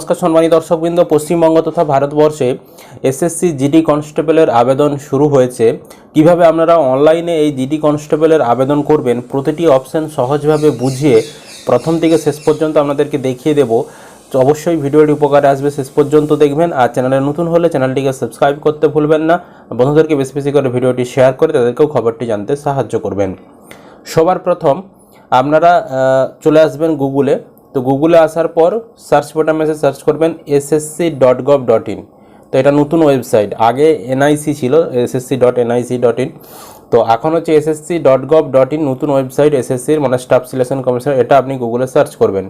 নমস্কার সম্মানী দর্শকবৃন্দ, পশ্চিমবঙ্গ তথা ভারতবর্ষে এসএসসি জিডি কনস্টেবলের আবেদন শুরু হয়েছে। কীভাবে আপনারা অনলাইনে এই জিডি কনস্টেবলের আবেদন করবেন, প্রতিটি অপশন সহজভাবে বুঝিয়ে প্রথম থেকে শেষ পর্যন্ত আপনাদেরকে দেখিয়ে দেব। অবশ্যই ভিডিওটি উপকারে আসবে, শেষ পর্যন্ত দেখবেন। আর চ্যানেলে নতুন হলে চ্যানেলটিকে সাবস্ক্রাইব করতে ভুলবেন না। বন্ধুদেরকে বেশি বেশি করে ভিডিওটি শেয়ার করে তাদেরকেও খবরটি জানতে সাহায্য করবেন। সবার প্রথম আপনারা চলে আসবেন গুগলে। তো গুগলে আসার পর সার্চ বাটনে এসে সার্চ করবেন SSC dot gov dot in তো এটা নতুন ওয়েবসাইট আগে এনআইসি ছিল SSC dot NIC dot in তো এখন হচ্ছে SSC dot gov dot in নতুন ওয়েবসাইট এসএসসির মানে স্টাফ সিলেকশন কমিশন এটা আপনি গুগলে সার্চ করবেন।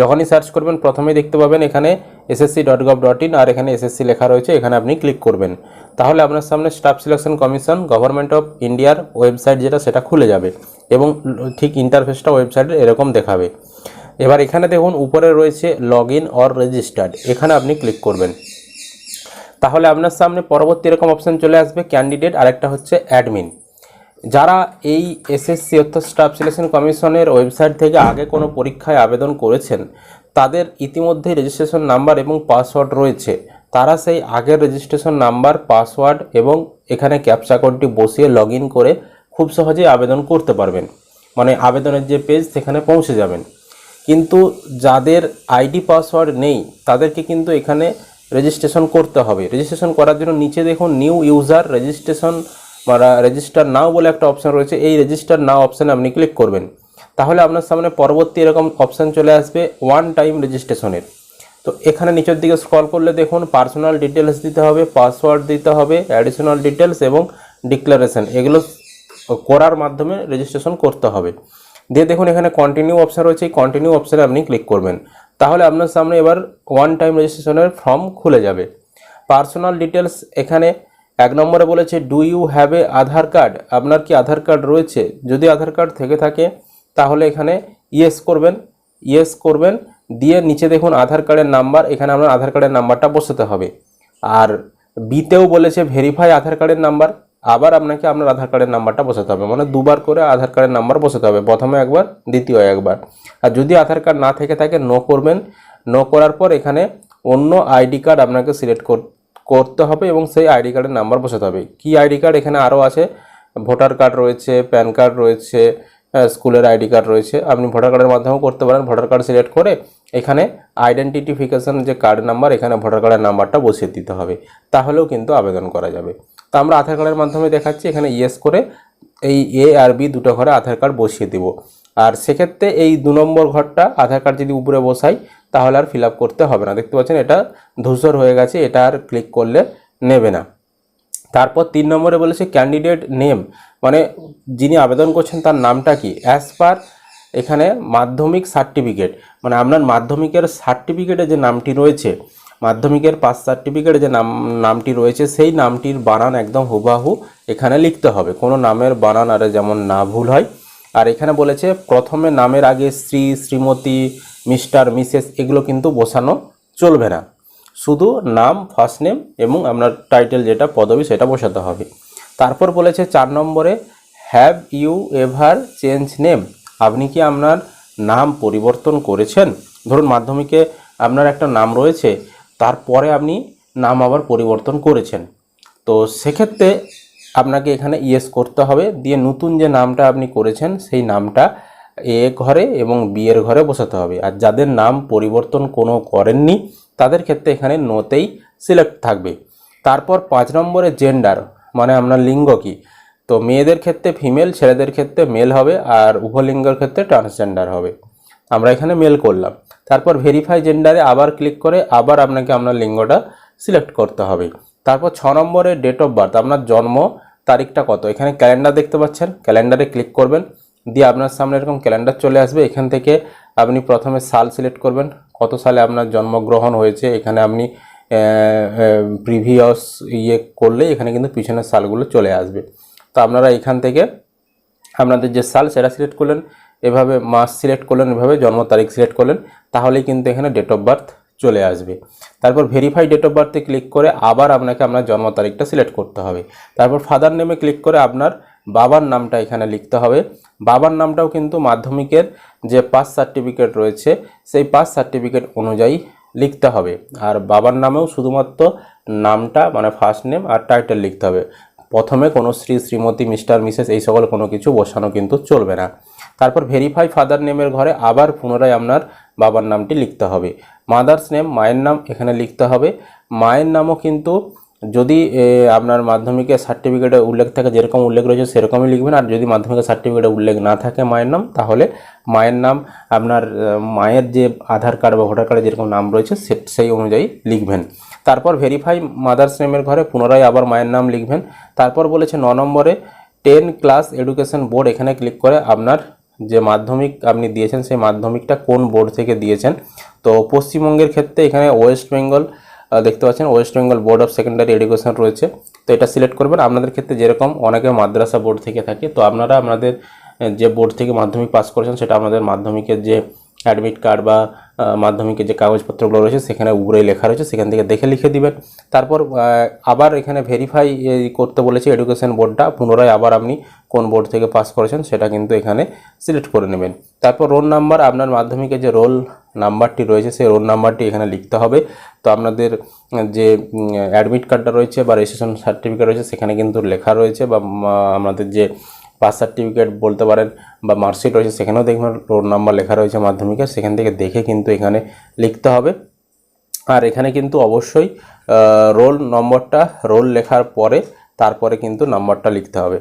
যখনই সার্চ করবেন, প্রথমেই দেখতে পাবেন এখানে SSC dot gov dot in আর এখানে এসএসসি লেখা রয়েছে, এখানে আপনি ক্লিক করবেন। তাহলে আপনার সামনে staff selection commission government of ইন্ডিয়ার ওয়েবসাইট যেটা, সেটা খুলে যাবে এবং ঠিক ইন্টারফেসটা ওয়েবসাইটে এরকম দেখাবে। এবার এখানে দেখুন, উপরে রয়েছে লগ ইন অর রেজিস্টার্ড এখানে আপনি ক্লিক করবেন। তাহলে আপনার সামনে পরবর্তী এরকম অপশন চলে আসবে ক্যান্ডিডেট আরেকটা হচ্ছে অ্যাডমিন যারা এই এসএসসি অর্থাৎ স্টাফ সিলেকশন কমিশনের ওয়েবসাইট থেকে আগে কোনো পরীক্ষায় আবেদন করেছেন, তাদের ইতিমধ্যে রেজিস্ট্রেশন নাম্বার এবং পাসওয়ার্ড রয়েছে। তারা সেই আগের রেজিস্ট্রেশন নাম্বার পাসওয়ার্ড এবং এখানে ক্যাপচা কোডটি বসিয়ে লগ করে খুব সহজেই আবেদন করতে পারবেন। মানে আবেদনের যে পেজ সেখানে পৌঁছে যাবেন। কিন্তু যাদের আইডি পাসওয়ার্ড নেই, তাদেরকে কিন্তু এখানে রেজিস্ট্রেশন করতে হবে। রেজিস্ট্রেশন করার জন্য নিচে দেখুন নিউ ইউজার রেজিস্ট্রেশন বা রেজিস্টার নাও বলে একটা অপশান রয়েছে। এই রেজিস্টার নাও অপশানে আপনি ক্লিক করবেন। তাহলে আপনার সামনে পরবর্তী এরকম অপশান চলে আসবে ওয়ান টাইম রেজিস্ট্রেশনের তো এখানে নিচের দিকে স্ক্রল করলে দেখুন পার্সোনাল ডিটেলস দিতে হবে পাসওয়ার্ড দিতে হবে অ্যাডিশনাল ডিটেলস এবং ডিক্লারেশন এগুলো করার মাধ্যমে রেজিস্ট্রেশন করতে হবে। দিয়ে দেখুন এখানে কন্টিনিউ অপশান রয়েছে, এই কন্টিনিউ অপশানে আপনি ক্লিক করবেন। তাহলে আপনার সামনে এবার ওয়ান টাইম রেজিস্ট্রেশনের ফর্ম খুলে যাবে। পার্সোনাল ডিটেলস এখানে এক নম্বরে বলেছে do you have a Aadhaar card আপনার কি আধার কার্ড রয়েছে? যদি আধার কার্ড থেকে থাকে, তাহলে এখানে ইয়েস করবেন। ইয়েস করবেন, দিয়ে নিচে দেখুন আধার কার্ডের নাম্বার এখানে আপনার আধার কার্ডের নাম্বারটা বসাতে হবে। আর বিতেও বলেছে ভেরিফাই আধার কার্ডের নাম্বার আবার আপনাকে আপনার আধার কার্ডের নাম্বারটা বসাতে হবে। মানে দুবার করে আধার কার্ডের নাম্বার বসাতে হবে। প্রথমে একবার, দ্বিতীয় একবার। আর যদি আধার কার্ড না থেকে থাকে নো করবেন। নো করার পর এখানে অন্য আইডি কার্ড আপনাকে সিলেক্ট করতে হবে এবং সেই আইডি কার্ডের নাম্বার বসাতে হবে। কি আইডি কার্ড এখানে আরও আছে। ভোটার কার্ড রয়েছে, প্যান কার্ড রয়েছে স্কুলের আইডি কার্ড রয়েছে। আপনি ভোটার কার্ডের মাধ্যমেও করতে পারেন। ভোটার কার্ড সিলেক্ট করে এখানে আইডেন্টিফিকেশন যে কার্ড নাম্বার এখানে ভোটার কার্ডের নাম্বারটা বসিয়ে দিতে হবে। তাহলেও কিন্তু আবেদন করা যাবে। তো আমরা আধার কার্ডের মাধ্যমে দেখাচ্ছি, এখানে ইয়েস করে এই এ আর বি দুটো ঘরে আধার কার্ড বসিয়ে দিব। আর সেক্ষেত্রে এই দু নম্বর ঘরটা আধার কার্ড যদি উপরে বসাই, তাহলে আর ফিল করতে হবে না। দেখতে পাচ্ছেন, এটা ধূসর হয়ে গেছে, এটা আর ক্লিক করলে নেবে না। তারপর তিন নম্বরে বলেছে ক্যান্ডিডেট নেম মানে যিনি আবেদন করছেন তার নামটা কি? অ্যাজ পার এখানে মাধ্যমিক সার্টিফিকেট মানে আপনার মাধ্যমিকের সার্টিফিকেটে যে নামটি রয়েছে মাধ্যমিকের পাস সার্টিফিকেটে যে নাম, নামটি রয়েছে, সেই নামটির বানান একদম হুবাহু এখানে লিখতে হবে। কোনো নামের বানান আরে যেমন না ভুল হয়। আর এখানে বলেছে, প্রথমে নামের আগে শ্রী, শ্রীমতী, মিস্টার, মিসেস এগুলো কিন্তু বসানো চলবে না। শুধু নাম, ফার্স্ট নেম এবং আপনার টাইটেল যেটা পদবি সেটা বসাতে হবে। তারপর বলেছে, চার নম্বরে, have you ever change name? আপনি কি আপনার নাম পরিবর্তন করেছেন? ধরুন মাধ্যমিকে আপনার একটা নাম রয়েছে তারপরে আপনি নাম আবার পরিবর্তন করেছেন। তো সেক্ষেত্রে আপনাকে এখানে ইয়েস করতে হবে। দিয়ে নতুন যে নামটা আপনি করেছেন, সেই নামটা এ ঘরে এবং বিয়ের ঘরে বসাতে হবে। আর যাদের নাম পরিবর্তন কোনো করেননি, তাদের ক্ষেত্রে এখানে নোতেই সিলেক্ট থাকবে। তারপর পাঁচ নম্বরে জেন্ডার মানে আপনার লিঙ্গ কি? তো মেয়েদের ক্ষেত্রে ফিমেল, ছেলেদের ক্ষেত্রে মেল হবে, আর উভলিঙ্গের ক্ষেত্রে ট্রান্সজেন্ডার হবে। আমরা এখানে মেল করলাম। তারপর ভেরিফাই জেন্ডারে আবার ক্লিক করে আবার আপনাকে আপনার লিঙ্গটা সিলেক্ট করতে হবে। তারপর ছ নম্বরে ডেট অফ বার্থ আপনার জন্ম তারিখটা কত? এখানে ক্যালেন্ডার দেখতে পাচ্ছেন। ক্যালেন্ডারে ক্লিক করবেন। দিয়ে আপনার সামনে এরকম ক্যালেন্ডার চলে আসবে। এখান থেকে আপনি প্রথমে সাল সিলেক্ট করবেন। কত সালে আপনার জন্মগ্রহণ হয়েছে? এখানে আপনি প্রিভিয়াস ইয়ে করলে এখানে কিন্তু পিছনের সালগুলো চলে আসবে। তো আপনারা এখান থেকে আপনাদের যে সাল, সেটা সিলেক্ট করলেন। এভাবে মাস সিলেক্ট করলেন, এভাবে জন্ম তারিখ সিলেক্ট করলেন, তাহলেই কিন্তু এখানে ডেট অফ বার্থ চলে আসবে। তারপর ভেরিফাই ডেট অফ বার্থে ক্লিক করে আবার আপনাকে আপনার জন্ম তারিখটা সিলেক্ট করতে হবে। তারপর ফাদার নেমে ক্লিক করে আপনার বাবার নামটা এখানে লিখতে হবে। বাবার নামটাও কিন্তু মাধ্যমিকের যে পাস সার্টিফিকেট রয়েছে, সেই পাস সার্টিফিকেট অনুযায়ী লিখতে হবে। আর বাবার নামেও শুধুমাত্র নামটা মানে ফার্স্ট নেম আর টাইটেল লিখতে হবে। প্রথমে কোনো শ্রী, শ্রীমতী, মিস্টার, মিসেস এই সকল কোনো কিছু বসানো কিন্তু চলবে না। তারপর ভেরিফাই ফাদার নেমের ঘরে আবার পুনরায় আপনার বাবার নামটি লিখতে হবে। মাদার্স নেম মায়ের নাম এখানে লিখতে হবে। মায়ের নামও কিন্তু যদি আপনার মাধ্যমিকের সার্টিফিকেটে উল্লেখ থাকে, যেরকম উল্লেখ রয়েছে সেরকমই লিখবেন। আর যদি মাধ্যমিকের সার্টিফিকেটে উল্লেখ না থাকে মায়ের নাম, তাহলে মায়ের নাম আপনার মায়ের যে আধার কার্ড বা ভোটার কার্ডে যেরকম নাম রয়েছে সেই অনুযায়ী লিখবেন। তারপর ভেরিফাই মাদার্স নেমের ঘরে পুনরায় আবার মায়ের নাম লিখবেন। তারপর বলেছে ন নম্বরে টেন ক্লাস এডুকেশন বোর্ড এখানে ক্লিক করে আপনার যে মাধ্যমিক আপনি দিয়েছেন, সেই মাধ্যমিকটা কোন বোর্ড থেকে দিয়েছেন? তো পশ্চিমবঙ্গের ক্ষেত্রে এখানে ওয়েস্ট বেঙ্গল দেখতে পাচ্ছেন West Bengal board of secondary education রয়েছে। তো এটা সিলেক্ট করবেন। আপনাদের ক্ষেত্রে যেরকম অনেকে মাদ্রাসা বোর্ড থেকে থাকে, তো আপনারা আপনাদের যে বোর্ড থেকে মাধ্যমিক পাস করেছেন, সেটা আপনাদের মাধ্যমিকের যে অ্যাডমিট কার্ড বা মাধ্যমিকের যে কাগজপত্রগুলো রয়েছে সেখানে উপরে লেখা রয়েছে, সেখান থেকে দেখে লিখে দিবেন। তারপর আবার এখানে ভেরিফাই করতে বলেছে এডুকেশন বোর্ডটা পুনরায় আবার আপনি কোন বোর্ড থেকে পাস করেছেন সেটা কিন্তু এখানে সিলেক্ট করে নেবেন। তারপর রোল নাম্বার আপনার মাধ্যমিকের যে রোল নাম্বারটি রয়েছে, সেই রোল নাম্বারটি এখানে লিখতে হবে। তো আপনাদের যে অ্যাডমিট কার্ডটা রয়েছে বা রেজিস্ট্রেশন সার্টিফিকেট রয়েছে, সেখানে কিন্তু লেখা রয়েছে বা আমাদের যে পাস সার্টিফিকেট বলতে পারেন বা মার্কশিট রয়েছে, সেখানেও দেখবেন রোল নাম্বার লেখা রয়েছে মাধ্যমিকের সেখান থেকে দেখে কিন্তু এখানে লিখতে হবে। আর এখানে কিন্তু অবশ্যই রোল নম্বরটা রোল লেখার পরে তারপরে কিন্তু নাম্বারটা লিখতে হবে।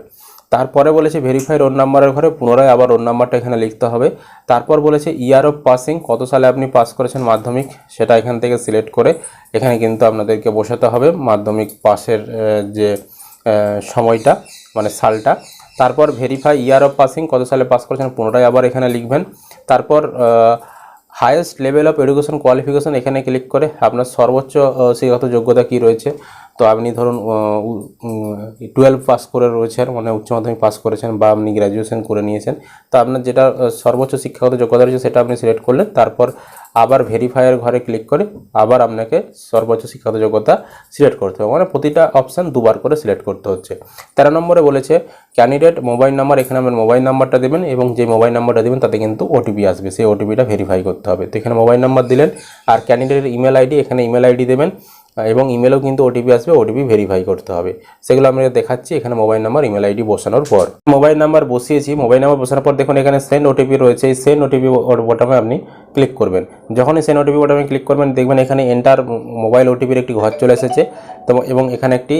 তারপরে বলেছে ভেরিফাই রোল নাম্বারের ঘরে, পুনরায় আবার রোল নাম্বারটা এখানে লিখতে হবে। তারপর বলেছে ইয়ার অফ পাসিং কত সালে আপনি পাস করেছেন মাধ্যমিক, সেটা এখান থেকে সিলেক্ট করে এখানে কিন্তু আপনাদেরকে বসাতে হবে মাধ্যমিক পাসের যে সময়টা মানে সালটা। তারপর ভেরিফাই ইয়ার অফ পাসিং কত সালে পাস করেছেন পুনরায় আবার এখানে লিখবেন। তারপর highest level of education qualification এখানে ক্লিক করে আপনার সর্বোচ্চ শিক্ষাগত যোগ্যতা কী রয়েছে তো আপনি ধরুন টুয়েলভ পাস করে রয়েছেন মানে উচ্চ মাধ্যমিক পাস করেছেন বা আপনি গ্র্যাজুয়েশন করে নিয়েছেন, তো আপনার যেটা সর্বোচ্চ শিক্ষাগত যোগ্যতা রয়েছে সেটা আপনি সিলেক্ট করলেন, তারপর আবার ভেরিফায়ার ঘরে ক্লিক করে আবার আপনাকে সর্বোচ্চ শিক্ষাগত যোগ্যতা সিলেক্ট করতে হবে। মানে প্রতিটা অপশান দুবার করে সিলেক্ট করতে হচ্ছে। তেরো নম্বরে বলেছে ক্যান্ডিডেট মোবাইল নাম্বার এখানে আপনার মোবাইল নাম্বারটা দেবেন এবং যে মোবাইল নাম্বারটা দেবেন তাতে কিন্তু ওটিপি আসবে, সেই ওটিপিটা ভেরিফাই করতে হবে। তো এখানে মোবাইল নাম্বার দিলেন, আর ক্যান্ডিডেটের ইমেল আইডি এখানে ইমেল আইডি দেবেন এবং ইমেলেও কিন্তু ওটিপি আসবে ওটিপি ভেরিফাই করতে হবে সেগুলো আমি দেখাচ্ছি এখানে মোবাইল নাম্বার ইমেল আইডি বসানোর পর মোবাইল নাম্বার বসিয়েছি মোবাইল নাম্বার বসানোর পর দেখুন এখানে সেন্ড ওটিপি রয়েছে এই সেন্ড ওটিপি বটমে আপনি ক্লিক করবেন যখনই সেন্ড ওটিপি বটমে ক্লিক করবেন দেখবেন এখানে এন্টার মোবাইল ওটিপির একটি ঘর চলে এসেছে তো এবং এখানে একটি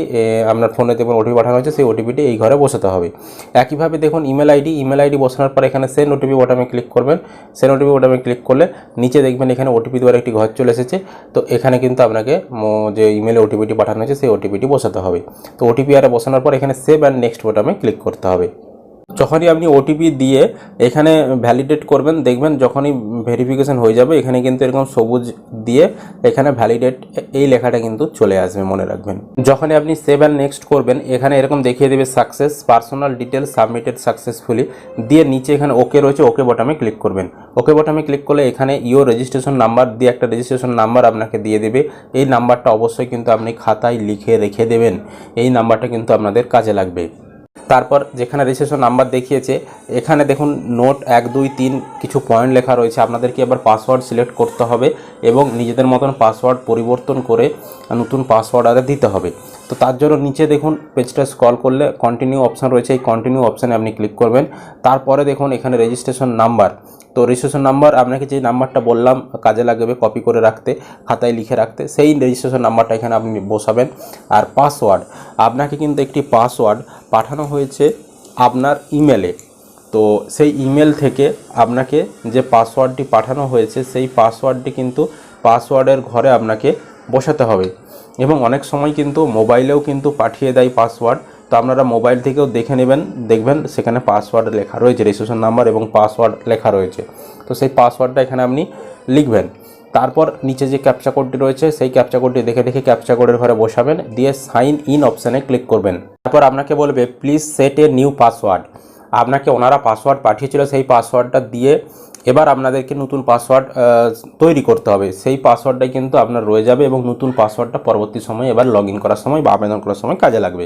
আপনার ফোনে দেখবেন ওটিপি পাঠানো হয়েছে সেই ওটিপিটি এই ঘরে বসাতে হবে একইভাবে দেখুন ইমেল আইডি ইমেল আইডি বসানোর পর এখানে সেন্ড ওটিপি বটমে ক্লিক করবেন সেন্ড ওটিপি বটমে ক্লিক করলে নিচে দেখবেন এখানে ওটিপি দেওয়ার একটি ঘর চলে এসেছে তো এখানে কিন্তু আপনাকে যে ইমেলে ওটিপিটি পাঠানো হয়েছে, সেই ওটিপিটি বসাতে হবে। তো ওটিপি আর বসানোর পর এখানে সেভ অ্যান্ড নেক্সট বোটামে ক্লিক করতে হবে। যখনই আপনি ওটিপি দিয়ে এখানে ভ্যালিডেট করবেন, দেখবেন যখনই ভেরিফিকেশন হয়ে যাবে, এখানে কিন্তু এরকম সবুজ দিয়ে এখানে ভ্যালিডেট এই লেখাটা কিন্তু চলে আসবে, মনে রাখবেন। যখনই আপনি সেভ অ্যান্ড নেক্সট করবেন, এখানে এরকম দেখিয়ে দেবে success personal details submitted successfully দিয়ে নিচে এখানে ওকে রয়েছে ওকে বটামে ক্লিক করবেন। ওকে বটামে ক্লিক করলে এখানে ইও রেজিস্ট্রেশন নাম্বার দিয়ে একটা রেজিস্ট্রেশন নাম্বার আপনাকে দিয়ে দেবে। এই নাম্বারটা অবশ্যই কিন্তু আপনি খাতায় লিখে রেখে দেবেন। এই নাম্বারটা কিন্তু আপনাদের কাজে লাগবে। তারপর যেখানে রেজিস্ট্রেশন নাম্বার দেখিয়েছে, এখানে দেখুন নোট এক, দুই, তিন কিছু পয়েন্ট লেখা রয়েছে। আপনাদেরকে এবার পাসওয়ার্ড সিলেক্ট করতে হবে এবং নিজেদের মতন পাসওয়ার্ড পরিবর্তন করে নতুন পাসওয়ার্ড আরে দিতে হবে। তো তার জন্য নিচে দেখুন পেজটা স্ক্রল করলে কন্টিনিউ অপশান রয়েছে। এই কন্টিনিউ অপশানে আপনি ক্লিক করবেন। তারপরে দেখুন এখানে রেজিস্ট্রেশন নাম্বার তো রেজিস্ট্রেশন নাম্বার আপনাকে যে নাম্বারটা বললাম, কাজে লাগবে কপি করে রাখতে, খাতায় লিখে রাখতে, সেই রেজিস্ট্রেশন নাম্বারটা এখানে আপনি বসাবেন। আর পাসওয়ার্ড আপনাকে কিন্তু একটি পাসওয়ার্ড পাঠানো হয়েছে আপনার ইমেলে তো সেই ইমেল থেকে আপনাকে যে পাসওয়ার্ডটি পাঠানো হয়েছে, সেই পাসওয়ার্ডটি কিন্তু পাসওয়ার্ডের ঘরে আপনাকে বসাতে হবে। এবং অনেক সময় কিন্তু মোবাইলেও কিন্তু পাঠিয়ে দেয় পাসওয়ার্ড তো আপনারা মোবাইল থেকেও দেখে নেবেন, দেখবেন সেখানে পাসওয়ার্ড লেখা রয়েছে রেজিস্ট্রেশন নাম্বার এবং পাসওয়ার্ড লেখা রয়েছে। তো সেই পাসওয়ার্ডটা এখানে আপনি লিখবেন। তারপর নিচে যে ক্যাপচা কোডটি রয়েছে, সেই ক্যাপচা কোডটি দেখে দেখে ক্যাপচা কোডের ঘরে বসাবেন, দিয়ে সাইন ইন অপশানে ক্লিক করবেন। তারপর আপনাকে বলবে please set a new password আপনাকে ওনারা পাসওয়ার্ড পাঠিয়েছিল, সেই পাসওয়ার্ডটা দিয়ে এবার আপনাদেরকে নতুন পাসওয়ার্ড তৈরি করতে হবে। সেই পাসওয়ার্ডটাই কিন্তু আপনার রয়ে যাবে এবং নতুন পাসওয়ার্ডটা পরবর্তী সময়ে এবার লগ করার সময় বা আবেদন করার সময় কাজে লাগবে।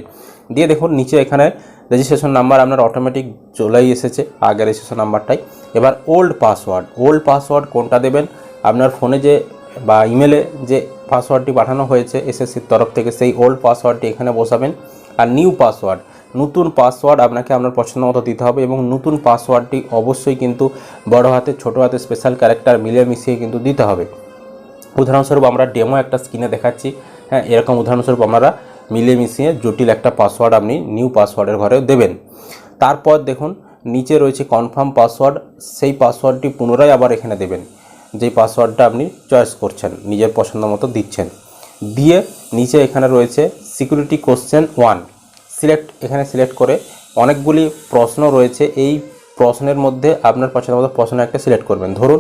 দিয়ে দেখুন, নিচে এখানে রেজিস্ট্রেশন নাম্বার আপনার অটোমেটিক চলেই এসেছে, আগের রেজিস্ট্রেশন নাম্বারটাই এবার ওল্ড পাসওয়ার্ড ওল্ড পাসওয়ার্ড কোনটা দেবেন? আপনার ফোনে যে বা ইমেলে যে পাসওয়ার্ডটি পাঠানো হয়েছে এসএসসির তরফ থেকে সেই ওল্ড পাসওয়ার্ডটি এখানে বসাবেন। আর নিউ পাসওয়ার্ড নতুন পাসওয়ার্ড আপনাকে আপনার পছন্দ মতো দিতে হবে এবং নতুন পাসওয়ার্ডটি অবশ্যই কিন্তু বড় হাতে, ছোট হাতে স্পেশাল ক্যারেক্টার মিলিয়ে মিশিয়ে কিন্তু দিতে হবে। উদাহরণস্বরূপ আমরা ডেমো একটা স্ক্রিনে দেখাচ্ছি। হ্যাঁ এরকম উদাহরণস্বরূপ আমরা মিলিয়ে মিশিয়ে জটিল একটা পাসওয়ার্ড আপনি নিউ পাসওয়ার্ডের ঘরে দেবেন। তারপর দেখুন, নিচে রয়েছে কনফার্ম পাসওয়ার্ড সেই পাসওয়ার্ডটি পুনরায় আবার এখানে দেবেন। যেই পাসওয়ার্ডটা আপনি চয়েস করছেন, নিজের পছন্দ মতো দিচ্ছেন। দিয়ে নিচে এখানে রয়েছে সিকিউরিটি কোশ্চেন ওয়ান সিলেক্ট এখানে সিলেক্ট করে অনেকগুলি প্রশ্ন রয়েছে। এই প্রশ্নের মধ্যে আপনার পছন্দ মতো প্রশ্ন একটা সিলেক্ট করবেন। ধরুন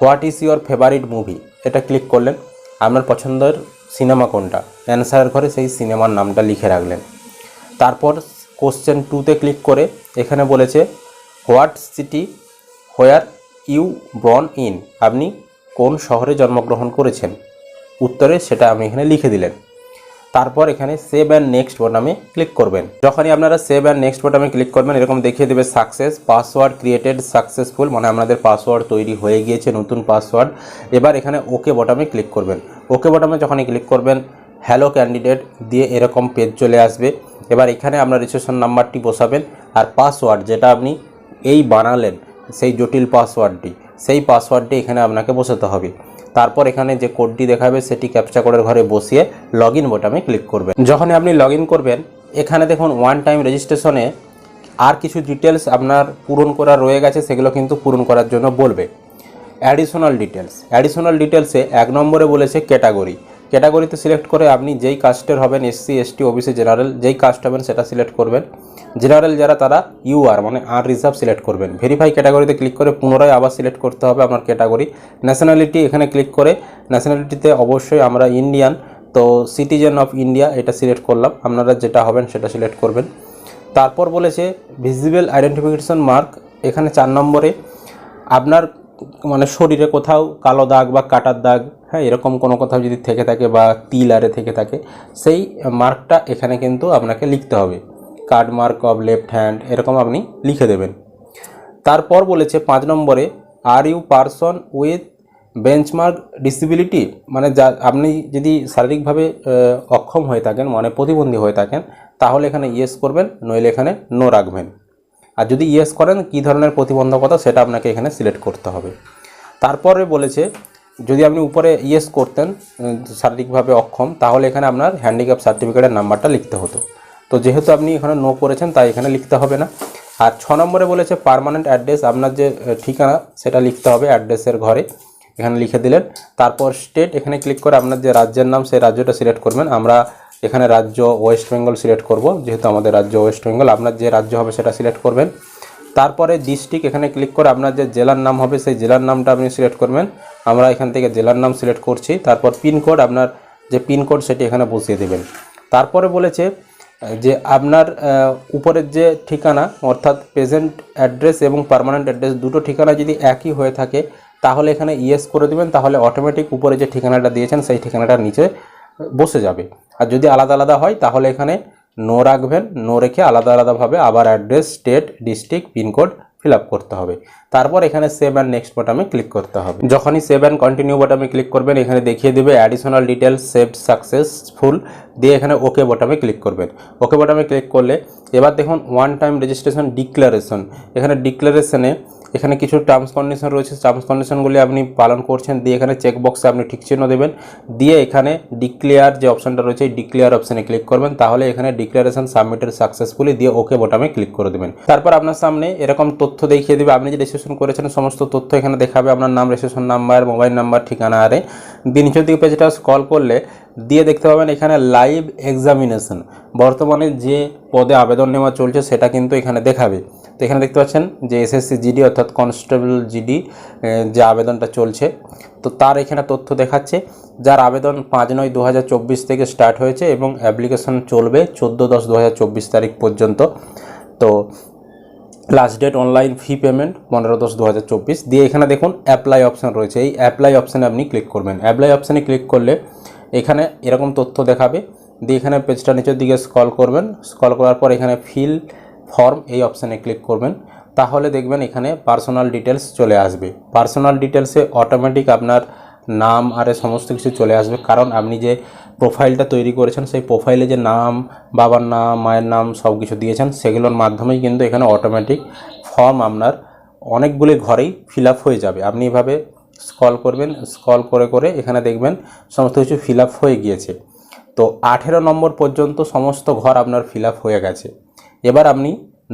what is your favourite movie এটা ক্লিক করলেন। আপনার পছন্দের সিনেমা কোনটা? অ্যান্সারের ঘরে সেই সিনেমার নামটা লিখে রাখলেন। তারপর কোশ্চেন টুতে ক্লিক করে এখানে বলেছে what city where you born in আপনি কোন শহরে জন্মগ্রহণ করেছেন? উত্তরে সেটা আপনি এখানে লিখে দিলেন। তারপর এখানে সেভ অ্যান্ড নেক্সট বোটামে ক্লিক করবেন। যখনই আপনারা সেভ অ্যান্ড নেক্সট বোটামে ক্লিক করবেন, এরকম দেখিয়ে দেবে সাকসেস পাসওয়ার্ড ক্রিয়েটেড সাকসেসফুল মানে আপনাদের পাসওয়ার্ড তৈরি হয়ে গিয়েছে, নতুন পাসওয়ার্ড এবার এখানে ওকে বটামে ক্লিক করবেন। ওকে বটামে যখনই ক্লিক করবেন হ্যালো ক্যান্ডিডেট দিয়ে এরকম পেজ চলে আসবে। এবার এখানে আপনার রেজিস্ট্রেশন নাম্বারটি বসাবেন আর পাসওয়ার্ড যেটা আপনি এই বানালেন, সেই জটিল পাসওয়ার্ডটি সেই পাসওয়ার্ডটি এখানে আপনাকে বসাতে হবে। তারপর এখানে যে কোডটি দেখাবে সেটি ক্যাপচা কোডের ঘরে বসিয়ে লগ ইন বোটামে ক্লিক করবেন। যখনই আপনি লগ করবেন, এখানে দেখুন ওয়ান টাইম রেজিস্ট্রেশনে আর কিছু ডিটেলস আপনার পূরণ করা রয়ে গেছে, সেগুলো কিন্তু পূরণ করার জন্য বলবে। অ্যাডিশনাল ডিটেলস অ্যাডিশনাল ডিটেলসে এক নম্বরে বলেছে ক্যাটাগরি ক্যাটাগরিতে সিলেক্ট করে আপনি যেই কাস্টের হবেন এসসি এসটি ওবিসি জেনারেল যেই কাস্ট হবেন সেটা সিলেক্ট করবেন। জেনারেল যারা তারা ইউআর মানে আর রিজার্ভ সিলেক্ট করবেন। ভেরিফাই ক্যাটাগরিতে ক্লিক করে পুনরায় আবার সিলেক্ট করতে হবে আপনার ক্যাটাগরি। ন্যাশনালিটি এখানে ক্লিক করে ন্যাশনালিটিতে অবশ্যই আমরা ইন্ডিয়ান তো সিটিজেন অফ ইন্ডিয়া এটা সিলেক্ট করলাম। আপনারা যেটা হবেন সেটা সিলেক্ট করবেন। তারপর বলেছে ভিজিবল আইডেন্টিফিকেশন মার্ক এখানে চার নম্বরে আপনার মানে শরীরে কোথাও কালো দাগ বা কাটার দাগ হ্যাঁ এরকম কোনো কোথাও যদি থেকে থাকে বা তিল আরে থেকে থাকে, সেই মার্কটা এখানে কিন্তু আপনাকে লিখতে হবে। Card mark of left hand, এরকম আপনি লিখে দেবেন। তারপর বলেছে পাঁচ নম্বরে are you person with benchmark disability মানে যা, আপনি যদি শারীরিকভাবে অক্ষম হয়ে থাকেন মানে প্রতিবন্ধী হয়ে থাকেন, তাহলে এখানে ইয়েস করবেন, নইলে এখানে নো রাখবেন। আর যদি ইয়েস করেন, কী ধরনের প্রতিবন্ধকতা সেটা আপনাকে এখানে সিলেক্ট করতে হবে। তারপরে বলেছে যদি আপনি উপরে ইয়েস করতেন শারীরিকভাবে অক্ষম, তাহলে এখানে আপনার হ্যান্ডিক্যাপ সার্টিফিকেটের নাম্বারটা লিখতে হতো। তো যেহেতু আপনি এখানে নো করেছেন, তাই এখানে লিখতে হবে না। আর ছ নম্বরে বলেছে পার্মানেন্ট অ্যাড্রেস আপনার যে ঠিকানা, সেটা লিখতে হবে অ্যাড্রেসের ঘরে। এখানে লিখে দিলেন। তারপর স্টেট এখানে ক্লিক করে আপনার যে রাজ্যের নাম, সেই রাজ্যটা সিলেক্ট করবেন। আমরা এখানে রাজ্য ওয়েস্ট বেঙ্গল সিলেক্ট করব, যেহেতু আমাদের রাজ্য ওয়েস্ট বেঙ্গল আপনার যে রাজ্য হবে সেটা সিলেক্ট করবেন। তারপরে ডিস্ট্রিক্ট এখানে ক্লিক করে আপনার যে জেলার নাম হবে, সেই জেলার নামটা আপনি সিলেক্ট করবেন। আমরা এখান থেকে জেলার নাম সিলেক্ট করছি, তারপর পিনকোড আপনার যে পিনকোড সেটি এখানে বসিয়ে দেবেন। তারপরে বলেছে যে আপনার উপরের যে ঠিকানা, অর্থাৎ প্রেজেন্ট অ্যাড্রেস এবং পার্মানেন্ট অ্যাড্রেস দুটো ঠিকানা যদি একই হয়ে থাকে, তাহলে এখানে ইয়েস করে দেবেন, তাহলে অটোমেটিক উপরে যে ঠিকানাটা দিয়েছেন, সেই ঠিকানাটার নিচে বসে যাবে। আর যদি আলাদা আলাদা হয়, তাহলে এখানে নো রাখবেন, নো রেখে আলাদা আলাদাভাবে আবার address, state, district, pincode fill করতে হবে। তারপর এখানে সেভ অ্যান্ড নেক্সট বাটামে ক্লিক করতে হবে। যখনই সেভ অ্যান্ড কন্টিনিউ বাটামে ক্লিক করবেন, এখানে দেখিয়ে দেবে অ্যাডিশনাল ডিটেলস সেভ সাকসেসফুল দিয়ে এখানে ওকে বাটামে ক্লিক করবেন। ওকে বাটামে ক্লিক করলে, এবার দেখুন ওয়ান টাইম রেজিস্ট্রেশন ডিক্লারেশন এখানে ডিক্লারেশনে এখানে কিছু টার্মস কন্ডিশন রয়েছে। টার্মস কন্ডিশনগুলি আপনি পালন করছেন, দিয়ে এখানে চেক বক্সে আপনি ঠিক চিহ্ন দেবেন। দিয়ে এখানে ডিক্লেয়ার যে অপশনটা রয়েছে, এই ডিক্লেয়ার অপশনে ক্লিক করবেন। তাহলে এখানে ডিক্লারেশন সাবমিটেড সাকসেসফুলি দিয়ে ওকে বোটামে ক্লিক করে দেবেন। তারপর আপনার সামনে এরকম তথ্য দেখিয়ে দেবে। আপনি যে রেজিস্ট্রেশন করেছেন, সমস্ত তথ্য এখানে দেখাবে। আপনার নাম রেজিস্ট্রেশন নাম্বার মোবাইল নাম্বার ঠিকানা আরে নিচের দিকে পেজটা স্ক্রল করলে দিয়ে দেখতে পাবেন এখানে লাইভ এক্সামিনেশন বর্তমানে যে পদে আবেদন নেওয়া চলছে, সেটা কিন্তু এখানে দেখাবে। তো এখানে দেখতে পাচ্ছেন যে এসএসসি জিডি অর্থাৎ কনস্টেবল জিডি যে আবেদনটা চলছে। তো তার এখানে তথ্য দেখাচ্ছে, যার আবেদন পাঁচ নয় দু থেকে স্টার্ট হয়েছে এবং অ্যাপ্লিকেশন চলবে চোদ্দ দশ দু তারিখ পর্যন্ত। তো last date online fee payment পনেরো দশ দু দিয়ে এখানে দেখুন অ্যাপ্লাই অপশান রয়েছে। এই অ্যাপ্লাই অপশানে আপনি ক্লিক করবেন। অ্যাপ্লাই অপশানে ক্লিক করলে এখানে এরকম তথ্য দেখাবে। দিয়ে এখানে পেজটা নিচের দিকে স্ক্রল করবেন। স্ক্রল করার পর এখানে ফিল ফর্ম এই অপশানে ক্লিক করবেন, তাহলে দেখবেন এখানে পার্সোনাল ডিটেলস চলে আসবে। পার্সোনাল ডিটেলসে অটোমেটিক আপনার নাম আর সমস্ত কিছু চলে আসবে, কারণ আপনি যে প্রোফাইলটা তৈরি করেছেন, সেই প্রোফাইলে যে নাম, বাবার নাম, মায়ের নাম সব কিছু দিয়েছেন, সেগুলোর মাধ্যমেই কিন্তু এখানে অটোমেটিক ফর্ম আপনার অনেকগুলি ঘরেই ফিল হয়ে যাবে। আপনি এভাবে স্ক্রল করবেন স্ক্রল করে করে এখানে দেখবেন সমস্ত কিছু ফিল হয়ে গিয়েছে। তো আঠেরো নম্বর পর্যন্ত সমস্ত ঘর আপনার ফিল হয়ে গেছে। এবার আপনি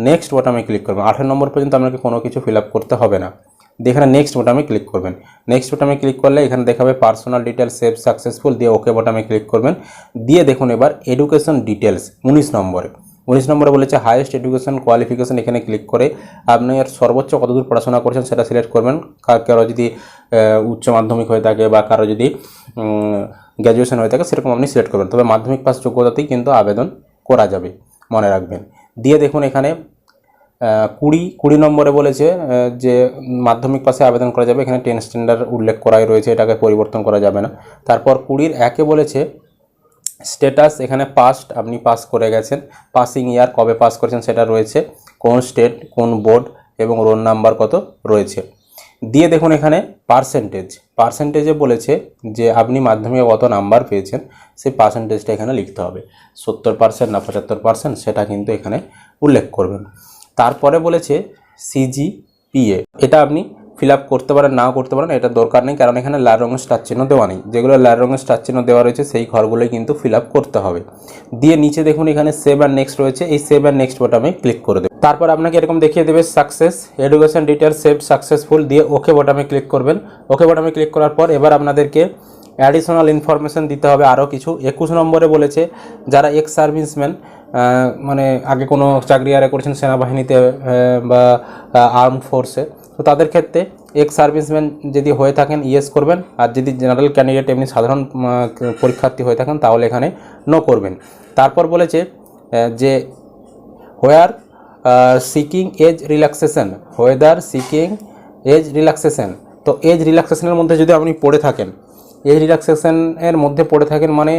নেক্সট বোটামে ক্লিক করবেন। আঠেরো নম্বর পর্যন্ত আপনাকে কোনো কিছু ফিল করতে হবে না। এখানে নেক্সট বোটামে ক্লিক করবেন। নেক্সট বোটামে ক্লিক করলে এখানে দেখাবে পার্সোনাল ডিটেলস সেভ সাকসেসফুল দিয়ে ওকে বোটামে ক্লিক করবেন। দিয়ে দেখুন এবার এডুকেশন ডিটেলস উনিশ নম্বরে। উনিশ নম্বরে বলেছে হায়েস্ট এডুকেশন কোয়ালিফিকেশন এখানে ক্লিক করে আপনি আর সর্বোচ্চ কতদূর পড়াশোনা করছেন সেটা সিলেক্ট করবেন। কার কারও যদি উচ্চ মাধ্যমিক হয়ে থাকে বা কারও যদি গ্র্যাজুয়েশন হয়ে থাকে সেরকম আপনি সিলেক্ট করবেন। তবে মাধ্যমিক পাস যোগ্যতাতেই কিন্তু আবেদন করা যাবে। মনে রাখবেন। দিয়ে দেখুন এখানে কুড়ি কুড়ি নম্বরে বলেছে যে মাধ্যমিক পাশে আবেদন করা যাবে। এখানে টেন স্ট্যান্ডার্ড উল্লেখ করাই রয়েছে, এটাকে পরিবর্তন করা যাবে না। তারপর কুড়ির একে বলেছে স্ট্যাটাস এখানে পাস্ট আপনি পাস করে গেছেন। পাসিং ইয়ার কবে পাস করেছেন সেটা রয়েছে, কোন স্টেট কোন বোর্ড এবং রোল নাম্বার কত রয়েছে। দিয়ে দেখুন এখানে পার্সেন্টেজ পার্সেন্টেজে বলেছে যে আপনি মাধ্যমিকে কত নাম্বার পেয়েছেন, সেই পার্সেন্টেজটা এখানে লিখতে হবে। সত্তর পার্সেন্ট না পঁচাত্তর পার্সেন্ট সেটা কিন্তু এখানে উল্লেখ করবেন। তারপরে বলেছে সিজিপিএ এটা আপনি ফিল আপ করতে পারেন, নাও করতে পারেন, এটা দরকার নেই, কারণ এখানে লাল রঙের স্টার চিহ্ন দেওয়া নেই। যেগুলো লাল রঙের স্টার চিহ্ন দেওয়া রয়েছে, সেই ঘরগুলোই কিন্তু ফিল আপ করতে হবে। দিয়ে নিচে দেখুন, এখানে সেভ অ্যান্ড নেক্সট রয়েছে, এই সেভ অ্যান্ড নেক্সট বোটামে ক্লিক করে দেবে তারপর আপনাকে এরকম দেখিয়ে দেবে success education details save successful দিয়ে ওকে বোটামে ক্লিক করবেন। ওকে বোটামে ক্লিক করার পর এবার আপনাদেরকে অ্যাডিশনাল ইনফরমেশন দিতে হবে আরও কিছু। একুশ নম্বরে বলেছে, যারা এক্স সার্ভিসম্যান মানে আগে কোনো চাকরি আরে করেছেন সেনাবাহিনীতে বা আর্ম ফোর্সে তো তাদের ক্ষেত্রে এক্স সার্ভিসম্যান যদি হয়ে থাকেন ইয়েস করবেন। আর যদি জেনারেল ক্যান্ডিডেট এমনি সাধারণ পরীক্ষার্থী হয়ে থাকেন, তাহলে এখানে নো করবেন। তারপর বলেছে যে where seeking age relaxation whether seeking age relaxation তো এজ রিল্যাক্সেশনের মধ্যে যদি আপনি পড়ে থাকেন এজ রিল্যাক্সেশনের মধ্যে পড়ে থাকেন মানে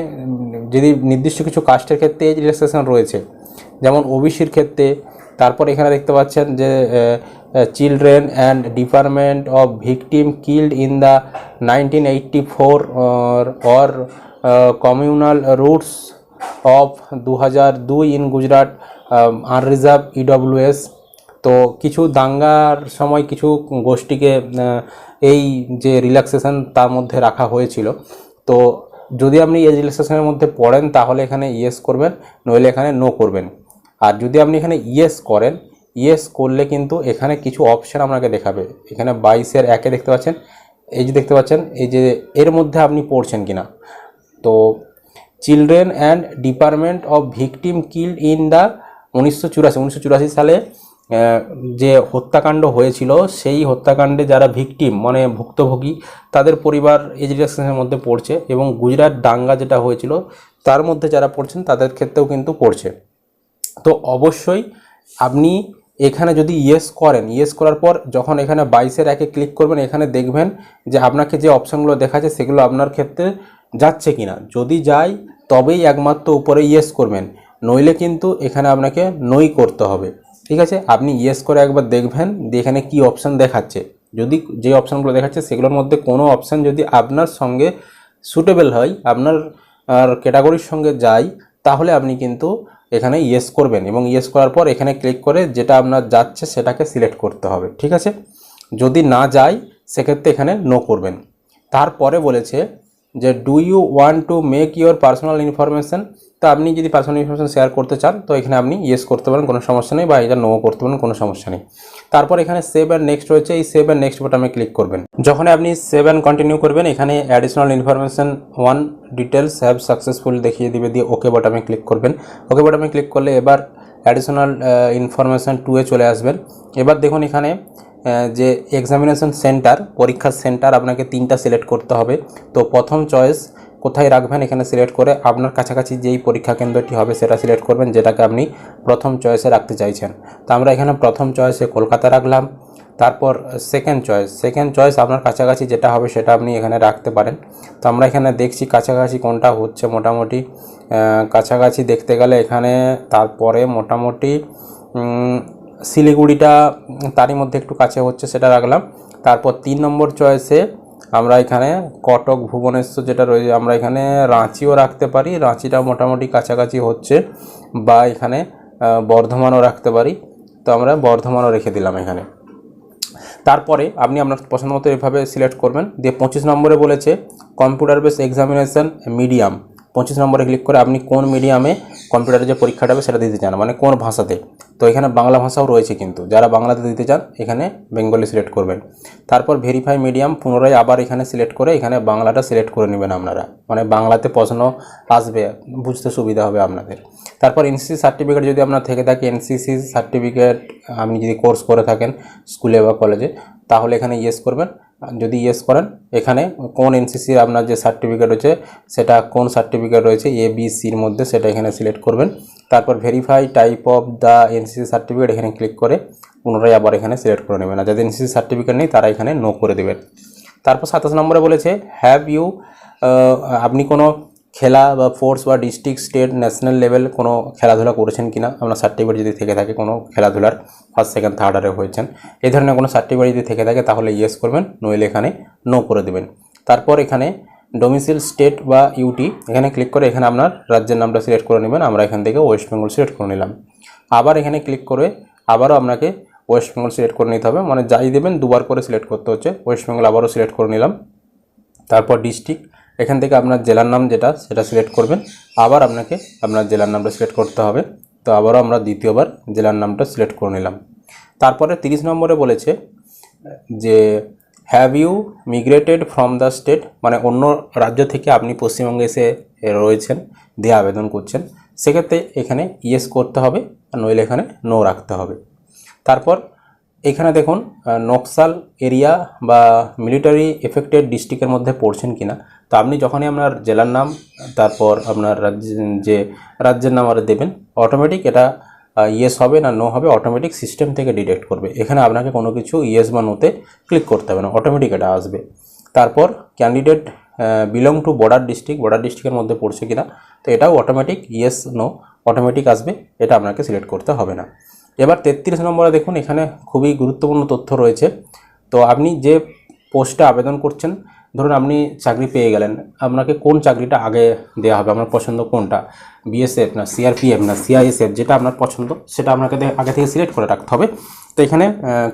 যদি নির্দিষ্ট কিছু কাস্টের ক্ষেত্রে এজ রিল্যাক্সেশন রয়েছে, যেমন ওবিসির ক্ষেত্রে তারপর এখানে দেখতে পাচ্ছেন যে children and department of victim killed in the nineteen four or communal riots of দু হাজার দুই ইন গুজরাট আনরিজার্ভ ইডব্লিউএস তো কিছু দাঙ্গার সময় কিছু গোষ্ঠীকে এই যে রিল্যাক্সেশন তার মধ্যে রাখা হয়েছিল। তো যদি আপনি এই রিল্যাক্সেশনের মধ্যে পড়েন তাহলে এখানে ইয়েস করবেন, নইলে এখানে নো করবেন। আর যদি আপনি এখানে ইয়েস করেন ইয়েস করলে কিন্তু এখানে কিছু অপশান আপনাকে দেখাবে। এখানে বাইশের একে দেখতে পাচ্ছেন, এই যে দেখতে পাচ্ছেন, এই যে এর মধ্যে আপনি পড়ছেন কিনা। তো children and department of victim killed in the উনিশশো চুরাশি উনিশশো চুরাশি সালে যে হত্যাকাণ্ড হয়েছিল, সেই হত্যাকাণ্ডে যারা ভিকটিম মানে ভুক্তভোগী, তাদের পরিবার এজ রিল্যাক্সেশনের মধ্যে পড়ছে এবং গুজরাট দাঙ্গা যেটা হয়েছিল, তার মধ্যে যারা পড়ছেন, তাদের ক্ষেত্রেও কিন্তু পড়ছে। তো অবশ্যই আপনি এখানে যদি ইয়েস করেন ইয়েস করার পর যখন এখানে বাইশের একে ক্লিক করবেন, এখানে দেখবেন যে আপনাকে যে অপশানগুলো দেখাচ্ছে সেগুলো আপনার ক্ষেত্রে যাচ্ছে কিনা। যদি যায় তবেই একমাত্র উপরে ইয়েস করবেন, নইলে কিন্তু এখানে আপনাকে নই করতে হবে। ঠিক আছে? আপনি ইয়েস করে একবার দেখবেন যে এখানে কি অপশান দেখাচ্ছে। যদি যে অপশানগুলো দেখাচ্ছে সেগুলোর মধ্যে কোনো অপশান যদি আপনার সঙ্গে সুটেবল হয়, আপনার ক্যাটাগরির সঙ্গে যায়, তাহলে আপনি কিন্তু এখানে ইয়েস করবেন এবং ইয়েস করার পর এখানে ক্লিক করে যেটা আপনার যাচ্ছে সেটাকে সিলেক্ট করতে হবে, ঠিক আছে? যদি না যায়, সেক্ষেত্রে এখানে নো করবেন। তারপরে বলেছে যে do you want to make your personal information তো আপনি যদি পার্সোনাল ইনফরমেশন শেয়ার করতে চান, তো এখানে আপনি ইয়েস করতে পারেন, কোনো সমস্যা নেই, বা এটা নো করতে পারেন, কোনো সমস্যা নেই। তারপর এখানে সেভ অ্যান্ড নেক্সট রয়েছে, এই সেভ অ্যান্ড নেক্সট বাটনে ক্লিক করবেন। যখন আপনি সেভ অ্যান্ড কন্টিনিউ করবেন, এখানে additional information one details have successful দেখিয়ে দিবে, দিয়ে ওকে বাটনে ক্লিক করবেন। ওকে বাটনে ক্লিক করলে এবার অ্যাডিশনাল ইনফরমেশন টুয়ে চলে আসবেন। এবার দেখুন এখানে যে এক্সামিনেশন সেন্টার পরীক্ষার সেন্টার আপনাকে তিনটা সিলেক্ট করতে হবে। তো প্রথম চয়েস কোথায় রাখবেন এখানে সিলেক্ট করে আপনার কাছাকাছি যেই পরীক্ষা কেন্দ্রটি হবে সেটা সিলেক্ট করবেন যেটাকে আপনি প্রথম চয়েসে রাখতে চাইছেন। তো আমরা এখানে প্রথম চয়েসে কলকাতা রাখলাম, তারপর সেকেন্ড চয়েস সেকেন্ড চয়েস আপনার কাছাকাছি যেটা হবে সেটা আপনি এখানে রাখতে পারেন। তো আমরা এখানে দেখছি কাছাকাছি কোনটা হচ্ছে মোটামুটি কাছাকাছি দেখতে গেলে এখানে তারপরে মোটামুটি শিলিগুড়িটা তারই মধ্যে একটু কাছে হচ্ছে সেটা রাখলাম। তারপর তিন নম্বর চয়েসে আমরা এখানে কটক, ভুবনেশ্বর যেটা রয়েছে, আমরা এখানে রাঁচিও রাখতে পারি। রাঁচিটা মোটামুটি কাছাকাছি হচ্ছে বা এখানে বর্ধমানও রাখতে পারি। তো আমরা বর্ধমানও রেখে দিলাম এখানে। তারপরে আপনি আপনার পছন্দ মতো এভাবে সিলেক্ট করবেন। দিয়ে পঁচিশ নম্বরে বলেছে, কম্পিউটার বেস এক্সামিনেশন মিডিয়াম। পঁচিশ নম্বরে ক্লিক করে আপনি কোন মিডিয়ামে কম্পিউটারে যে পরীক্ষাটা হবে সেটা দিতে চান মানে কোন ভাষাতে? তো এখানে বাংলা ভাষাও রয়েছে কিন্তু, যারা বাংলাতে দিতে চান, এখানে বেঙ্গলি সিলেক্ট করবেন। তারপর ভেরিফাই মিডিয়াম পুনরায় আবার এখানে সিলেক্ট করে এখানে বাংলাটা সিলেক্ট করে নেবেন আপনারা। মানে বাংলাতে প্রশ্ন আসবে, বুঝতে সুবিধা হবে আপনাদের। তারপর এনসিসি সার্টিফিকেট যদি আপনার থেকে থাকে এনসিসি সার্টিফিকেট আপনি যদি কোর্স করে থাকেন স্কুলে বা কলেজে তাহলে এখানে ইয়েস করবেন। যদি ইয়েস করেন, এখানে কোন এনসিসির আপনার যে সার্টিফিকেট রয়েছে, সেটা কোন সার্টিফিকেট রয়েছে এ বি সির মধ্যে সেটা এখানে সিলেক্ট করবেন। তারপর verify type of the NCC certificate এখানে ক্লিক করে পুনরায় আবার এখানে সিলেক্ট করে নেবেন। আর যাদের এনসিসি সার্টিফিকেট নেই, তারা এখানে নো করে দেবেন। তারপর সাতাশ নম্বরে বলেছে হ্যাভ ইউ আপনি কোনো খেলা বা ফোর্স বা ডিস্ট্রিক্ট স্টেট ন্যাশনাল লেভেল কোনো খেলাধুলা করেছেন কিনা? আপনার সার্টিফিকেট যদি থেকে থাকে কোনো খেলাধুলার ফার্স্ট সেকেন্ড থার্ড আরে হয়েছেন। এই ধরনের কোনো সার্টিফিকেট যদি থেকে থাকে তাহলে ইয়েস করবেন, নইলে এখানে নো করে দেবেন। তারপর এখানে ডোমিসিল স্টেট বা ইউটি এখানে ক্লিক করে এখানে আপনার রাজ্যের নামটা সিলেক্ট করে নেবেন, আমরা এখান থেকে ওয়েস্ট বেঙ্গল সিলেক্ট করে নিলাম। আবার এখানে ক্লিক করে আবারও আপনাকে ওয়েস্ট বেঙ্গল সিলেক্ট করে নিতে হবে মানে যাই দেবেন দুবার করে সিলেক্ট করতে হচ্ছে। ওয়েস্ট বেঙ্গল আবারও সিলেক্ট করে নিলাম। তারপর ডিস্ট্রিক্ট এখান থেকে আপনার জেলার নাম যেটা, সেটা সিলেক্ট করবেন। আবার আপনাকে আপনার জেলার নামটা সিলেক্ট করতে হবে। তো আবারও আমরা দ্বিতীয়বার জেলার নামটা সিলেক্ট করে নিলাম। তারপরে তিরিশ নম্বরে বলেছে যে have you migrated from the state মানে অন্য রাজ্য থেকে আপনি পশ্চিমবঙ্গে এসে রয়েছেন, দিয়ে আবেদন করছেন। সেক্ষেত্রে এখানে ইয়েস করতে হবে, আর নইলে এখানে নো রাখতে হবে। তারপর এখানে দেখুন নকশাল এরিয়া বা মিলিটারি এফেক্টেড ডিস্ট্রিক্টের মধ্যে পড়ছেন কিনা। তো আপনি যখনই আপনার জেলার নাম, তারপর আপনার যে রাজ্যের নাম আর দেবেন অটোমেটিক এটা ইয়েস হবে না নো হবে অটোমেটিক সিস্টেম থেকে ডিটেক্ট করবে। এখানে আপনাকে কোনো কিছু ইয়েস বা নোতে ক্লিক করতে হবে না অটোমেটিক এটা আসবে। তারপর candidate belong to border district border ডিস্ট্রিক্টের মধ্যে পড়ছে কিনা, তো এটাও অটোমেটিক ইয়েস নো অটোমেটিক আসবে, এটা আপনাকে সিলেক্ট করতে হবে না। এবার তেত্রিশ নম্বরে দেখুন, এখানে খুবই গুরুত্বপূর্ণ তথ্য রয়েছে। তো আপনি যে পোস্টে আবেদন করছেন, ধরুন আপনি চাকরি পেয়ে গেলেন, আপনাকে কোন চাকরিটা আগে দেওয়া হবে, আপনার পছন্দ কোনটা? বিএসএফ না সিআরপিএফ না সিআইএসএফ যেটা আপনার পছন্দ, সেটা আপনাকে আগে থেকে সিলেক্ট করে রাখতে হবে। তো এখানে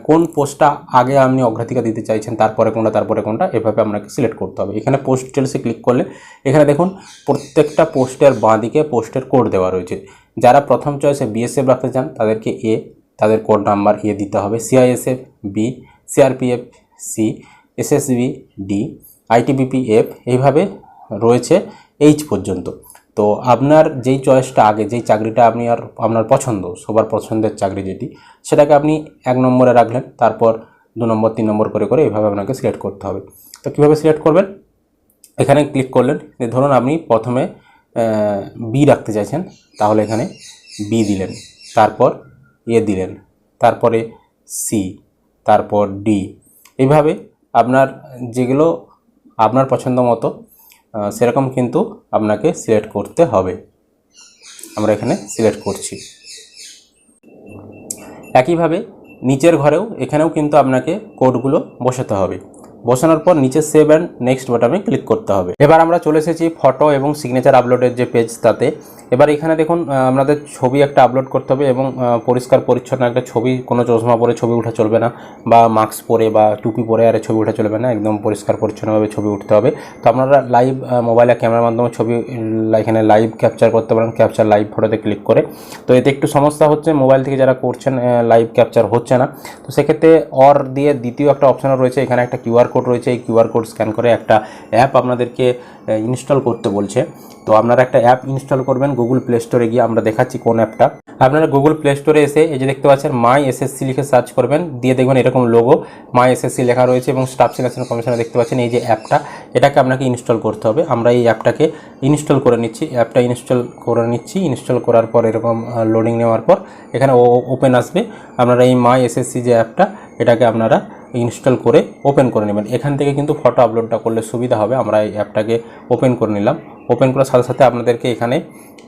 কোন পোস্টটা আগে আপনি অগ্রাধিকার দিতে চাইছেন, তারপরে কোনটা তারপরে কোনটা, এভাবে আপনাকে সিলেক্ট করতে হবে। এখানে পোস্ট ডিটেলসে ক্লিক করলে, এখানে দেখুন, প্রত্যেকটা পোস্টের বাঁ দিকে পোস্টের কোড দেওয়া রয়েছে। যারা প্রথম চয়েসে বিএসএফ রাখতে চান, তাদেরকে এ তাদের কোড নাম্বার এ দিতে হবে। CISF B CRPF C SSB D ITBP F এইভাবে রয়েছে এইচ পর্যন্ত। তো আপনার যেই চয়েসটা আগে, যেই চাকরিটা আপনি আর আপনার পছন্দ, সবার পছন্দের চাকরি যেটি, সেটাকে আপনি এক নম্বরে রাখলেন, তারপর দু নম্বর, তিন নম্বর করে করে এইভাবে আপনাকে সিলেক্ট করতে হবে। তো কীভাবে সিলেক্ট করবেন? এখানে ক্লিক করলেন। ধরুন আপনি প্রথমে বি রাখতে চাইছেন, তাহলে এখানে বি দিলেন। তারপর এ দিলেন। তারপরে সি তারপর ডি এইভাবে আপনার যেগুলো আপনার পছন্দ মতো সেরকম কিন্তু আপনাকে সিলেক্ট করতে হবে। আমরা এখানে সিলেক্ট করছি। একইভাবে নিচের ঘরেও এখানেও কিন্তু আপনাকে কোডগুলো বসাতে হবে। বসানোর পর নিচে সেভ অ্যান্ড নেক্সট বাটনে ক্লিক করতে হবে। এবার আমরা চলে এসেছি ফটো এবং সিগনেচার আপলোডের যে পেজ তাতে। এবার এখানে দেখুন আপনাদের ছবি একটা আপলোড করতে হবে এবং পরিষ্কার, পরিচ্ছন্ন একটা ছবি, কোনো চশমা পরে ছবি ওঠা চলবে না বা মাস্ক পরে বা টুপি পরে আর ছবি ওঠা চলবে না, একদম পরিষ্কার, পরিচ্ছন্নভাবে ছবি উঠতে হবে। তো আপনারা লাইভ মোবাইলে ক্যামেরার মাধ্যমে ছবি এখানে লাইভ ক্যাপচার করতে পারেন ক্যাপচার লাইভ ফটোতে ক্লিক করে। তো এতে একটু সমস্যা হচ্ছে মোবাইল থেকে যারা করছেন লাইভ ক্যাপচার হচ্ছে না। তো সেক্ষেত্রে অর দিয়ে দ্বিতীয় একটা অপশনও রয়েছে, এখানে একটা কিউআর কোড রয়েছে, এই কিউআর কোড স্ক্যান করে একটা অ্যাপ আপনাদেরকে ইনস্টল করতে বলছে। তো আপনারা একটা অ্যাপ ইনস্টল করবেন গুগল প্লে স্টোরে গিয়ে আমরা দেখাচ্ছি কোন অ্যাপটা আপনারা গুগল প্লে স্টোরে এসে এই যে দেখতে পাচ্ছেন মাই এসএসসি লিখে সার্চ করবেন, দিয়ে দেখবেন এরকম লোগো মাই এসএসসি লেখা রয়েছে এবং স্টাফ সিলেকশন কমিশনে দেখতে পাচ্ছেন এই যে অ্যাপটা এটাকে আপনাকে ইনস্টল করতে হবে। আমরা এই অ্যাপটাকে ইনস্টল করে নিচ্ছি অ্যাপটা ইনস্টল করে নিচ্ছি ইনস্টল করার পর এরকম লোডিং নেওয়ার পর এখানে ওপেন আসবে। আপনারা এই মাই এসএসসি যে অ্যাপটা এটাকে আপনারা ইনস্টল করে ওপেন করে নেবেন। এখান থেকে কিন্তু ফটো আপলোডটা করলে সুবিধা হবে। আমরা এই অ্যাপটাকে ওপেন করে নিলাম। ওপেন করার সাথে সাথে আপনাদেরকে এখানে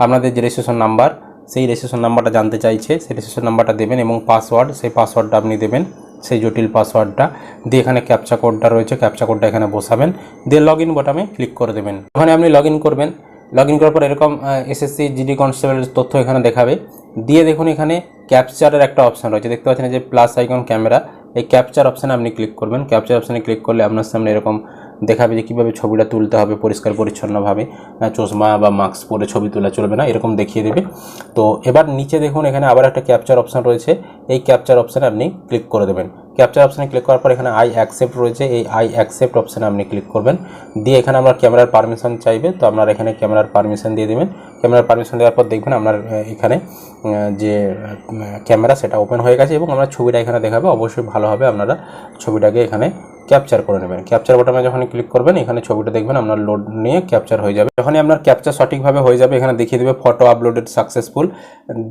আপনাদের যে রেজিস্ট্রেশন নাম্বার সেই রেজিস্ট্রেশন নাম্বারটা জানতে চাইছে, সেই রেজিস্ট্রেশন নাম্বারটা দেবেন এবং পাসওয়ার্ড সেই পাসওয়ার্ডটা আপনি দেবেন, সেই জটিল পাসওয়ার্ডটা দিয়ে এখানে ক্যাপচা কোডটা রয়েছে ক্যাপচা কোডটা এখানে বসাবেন। দিয়ে লগ ইন বটামে ক্লিক করে দেবেন। ওখানে আপনি লগ করবেন। লগ ইন করার পর এরকম এসএসসি জিডি কনস্টেবলের তথ্য এখানে দেখাবে। দিয়ে দেখুন এখানে ক্যাপচারের একটা অপশান রয়েছে। দেখতে পাচ্ছেন যে প্লাস আইকন ক্যামেরা এই ক্যাপচার অপশানে আপনি ক্লিক করবেন। ক্যাপচার অপশানে ক্লিক করলে আপনার সামনে এরকম দেখাবে যে কীভাবে ছবিটা তুলতে হবে পরিষ্কার পরিচ্ছন্নভাবে। আহ, চশমা বা মাস্ক পরে ছবি তোলা চলবে না এরকম দেখিয়ে দেবে। তো এবার নিচে দেখুন এখানে আবার একটা ক্যাপচার অপশান রয়েছে। এই ক্যাপচার অপশানে আপনি ক্লিক করে দেবেন। ক্যাপচার অপশানে ক্লিক করার পর এখানে আই অ্যাকসেপ্ট রয়েছে। এই আই অ্যাকসেপ্ট অপশানে আপনি ক্লিক করবেন। দিয়ে এখানে আপনার ক্যামেরার পারমিশন চাইবে। তো আপনার এখানে ক্যামেরার পারমিশন দিয়ে দেবেন। ক্যামেরার পারমিশন দেওয়ার পর দেখবেন আপনার এখানে যে ক্যামেরা সেটা ওপেন হয়ে গেছে এবং আমরা ছবিটা এখানে দেখাবে। অবশ্যই ভালো হবে আপনারা ছবিটাকে এখানে ক্যাপচার করে নেবেন। ক্যাপচার বটনে যখন ক্লিক করবেন, এখানে ছবিটা দেখবেন আপনার লোড নিয়ে ক্যাপচার হয়ে যাবে। যখনই আপনার ক্যাপচার সঠিকভাবে হয়ে যাবে, এখানে দেখিয়ে দেবে ফটো আপলোডেড সাকসেসফুল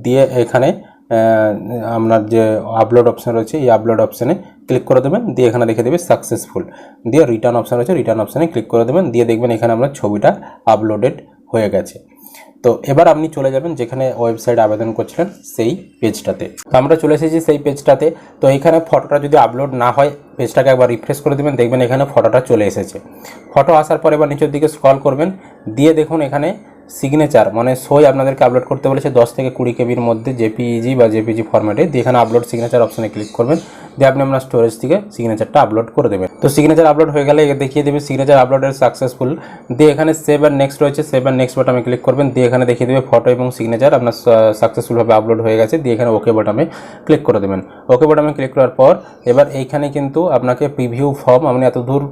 দিয়ে এখানে আপনার যে আপলোড অপশান রয়েছে, এই আপলোড অপশানে ক্লিক করে দেবেন, দিয়ে এখানে দেখে দেবে সাকসেসফুল দিয়ে রিটার্ন অপশান রয়েছে রিটার্ন অপশানে ক্লিক করে দেবেন, দিয়ে দেখবেন এখানে আপনার ছবিটা আপলোডেড হয়ে গেছে। তো এবার আপনি চলে যাবেন যেখানে ওয়েবসাইট আবেদন করছিলেন, সেই পেজটাতে তো আমরা চলে এসেছি সেই পেজটাতে তো এখানে ফটোটা যদি আপলোড না হয় পেজটাকে একবার রিফ্রেশ করে দেবেন, দেখবেন এখানে ফটোটা চলে এসেছে। ফটো আসার পর এবার নিচের দিকে স্ক্রল করবেন, দিয়ে দেখুন এখানে সিগনেচার মানে সই আপনাদেরকে আপলোড করতে বলেছে দশ থেকে কুড়ি কেবির মধ্যে জেপিইজি বা জেপিজি ফরম্যাটে দিয়ে এখানে আপলোড সিগনেচার অপশানে ক্লিক করবেন। দিয়ে আপনি আপনার স্টোরেজ থেকে সিগনেচারটা আপলোড করে দেবেন। তো সিগনেচার আপলোড হয়ে গেলে দেখিয়ে দেবে সিগনেচার আপলোডের সাকসেসফুল দিয়ে এখানে সেভ অ্যান্ড নেক্সট রয়েছে সেভ অ্যান্ড নেক্সট বাটনে ক্লিক করবেন, দিয়ে এখানে দেখিয়ে দেবে ফটো এবং সিগনেচার আপনার সাকসেসফুলভাবে আপলোড হয়ে গেছে, দিয়ে এখানে ওকে বাটনে ক্লিক করে দেবেন। ওকে বাটনে ক্লিক করার পর এবার এইখানে কিন্তু আপনাকে প্রিভিউ ফর্ম আপনি এত দূর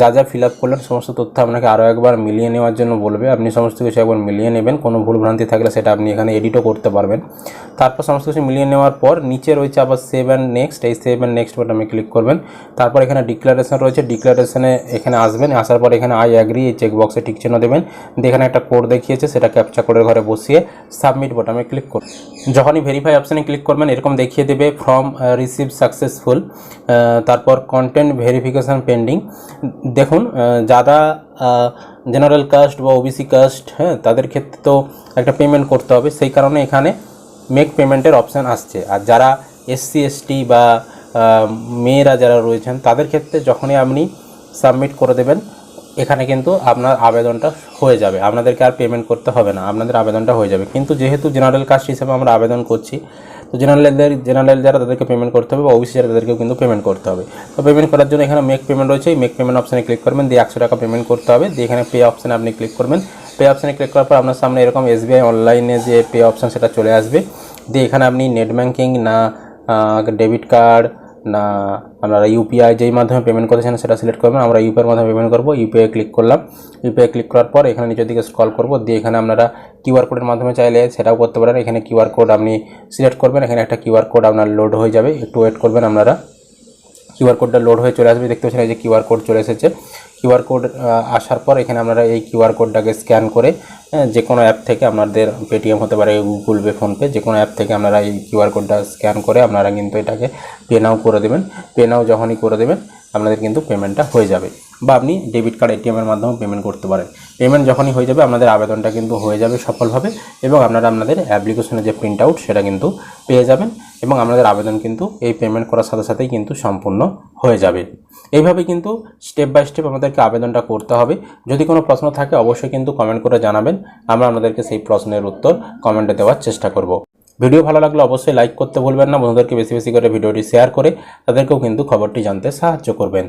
যা যা ফিল আপ করলেন, সমস্ত তথ্য আপনাকে আরও একবার মিলিয়ে নেওয়ার জন্য বলবে। আপনি সমস্ত কিছু একবার মিলিয়ে নেবেন, কোনো ভুলভ্রান্তি থাকলে সেটা আপনি এখানে এডিটও করতে পারবেন। তারপর সমস্ত কিছু মিলিয়ে নেওয়ার পর নিচে রয়েছে আবার সেভ অ্যান্ড নেক্সট এই সেভ নেক্সট বাটনে ক্লিক করবেন। তারপর এখানে ডিক্লারেশন রয়েছে ডিক্লারেশনে এখানে আসবেন, আসার পর এখানে আই অ্যাগ্রি এই চেকবক্সে ঠিক চিহ্ন দেবেন। এখানে একটা কোড দেখিয়েছে, সেটা ক্যাপচা কোডের ঘরে বসিয়ে সাবমিট বাটনে ক্লিক করুন। যখনই ভেরিফাই অপশানে ক্লিক করবেন, এরকম দেখিয়ে দেবে ফ্রম রিসিভ সাকসেসফুল তারপর কন্টেন্ট ভেরিফিকেশন পেন্ডিং দেখুন যারা জেনারেল কাস্ট বা ওবিসি কাস্ট হ্যাঁ তাদের ক্ষেত্রে তো একটা পেমেন্ট করতে হবে। সেই কারণে এখানে মেক পেমেন্টের অপশান আসছে। আর যারা এসসি এসটি বা মেয়েরা যারা রয়েছেন, তাদের ক্ষেত্রে যখনই আপনি সাবমিট করে দেবেন, এখানে কিন্তু আপনার আবেদনটা হয়ে যাবে। আপনাদেরকে আর পেমেন্ট করতে হবে না, আপনাদের আবেদনটা হয়ে যাবে। কিন্তু যেহেতু জেনারেল কাস্ট হিসেবে আমরা আবেদন করছি, তো জেনারেলদের জেনারেল যারা তাদেরকে পেমেন্ট করতে হবে বা ওবিসি যারা তাদেরকেও কিন্তু পেমেন্ট করতে হবে। তো পেমেন্ট করার জন্য এখানে মেক পেমেন্ট রয়েছে, এই মেক পেমেন্ট অপশানে ক্লিক করবেন, দিয়ে একশো টাকা পেমেন্ট করতে হবে। দিয়ে এখানে পে অপশানে আপনি ক্লিক করবেন। পে অপশানে ক্লিক করার পর আপনার সামনে এরকম এসবিআই অনলাইনে যে পে অপশান সেটা চলে আসবে। দিয়ে এখানে আপনি নেট ব্যাঙ্কিং না ডেবিট কার্ড না, আপনারা ইউপিআই যেই মাধ্যমে পেমেন্ট করেছেন সেটা সিলেক্ট করবেন। আমরা ইউপিআইয়ের মাধ্যমে পেমেন্ট করব। ইউপিআই ক্লিক করলাম। ইউপিআই ক্লিক করার পর এখানে নিচের দিকে স্ক্রল করব। দিয়ে এখানে আপনারা কিউআর কোডের মাধ্যমে চাইলে সেটাও করতে পারেন। এখানে কিউআর কোড আপনি সিলেক্ট করবেন। এখানে একটা কিউআর কোড আপনার লোড হয়ে যাবে। একটু ওয়েট করবেন আপনারা। কিউআর কোডটা লোড হয়ে চলে আসবে। দেখতে পাচ্ছেন এই যে কিউআর কোড চলে এসেছে। কিউআর কোড আসার পর এখানে আপনারা এই কিউআর কোডটাকে স্ক্যান করে যে কোনো অ্যাপ থেকে আপনাদের পেটিএম হতে পারে গুগল পে ফোনপে যে কোনো অ্যাপ থেকে আপনারা এই কিউআর কোডটা স্ক্যান করে আপনারা কিন্তু এটাকে পে নাও করে দেবেন। পে নাও যখনই করে দেবেন আপনাদের কিন্তু পেমেন্টটা হয়ে যাবে। বা আপনি ডেবিট কার্ড এটিএমের মাধ্যমে পেমেন্ট করতে পারেন। পেমেন্ট যখনই হয়ে যাবে, আপনাদের আবেদনটা কিন্তু হয়ে যাবে সফলভাবে এবং আপনারা আপনাদের অ্যাপ্লিকেশনের যে প্রিন্ট আউট সেটা কিন্তু পেয়ে যাবেন এবং আপনাদের আবেদন কিন্তু এই পেমেন্ট করার সাথে সাথেই কিন্তু সম্পূর্ণ হয়ে যাবে। এইভাবে কিন্তু স্টেপ বাই স্টেপ আমাদেরকে আবেদনটা করতে হবে। যদি কোনো প্রশ্ন থাকে, অবশ্যই কিন্তু কমেন্ট করে জানাবেন। আমরা আপনাদেরকে সেই প্রশ্নের উত্তর কমেন্টে দেওয়ার চেষ্টা করব। ভিডিও ভালো লাগলে অবশ্যই লাইক করতে ভুলবেন না। বন্ধুদেরকে বেশি বেশি করে ভিডিওটি শেয়ার করে তাদেরকেও কিন্তু খবরটি জানতে সাহায্য করবেন।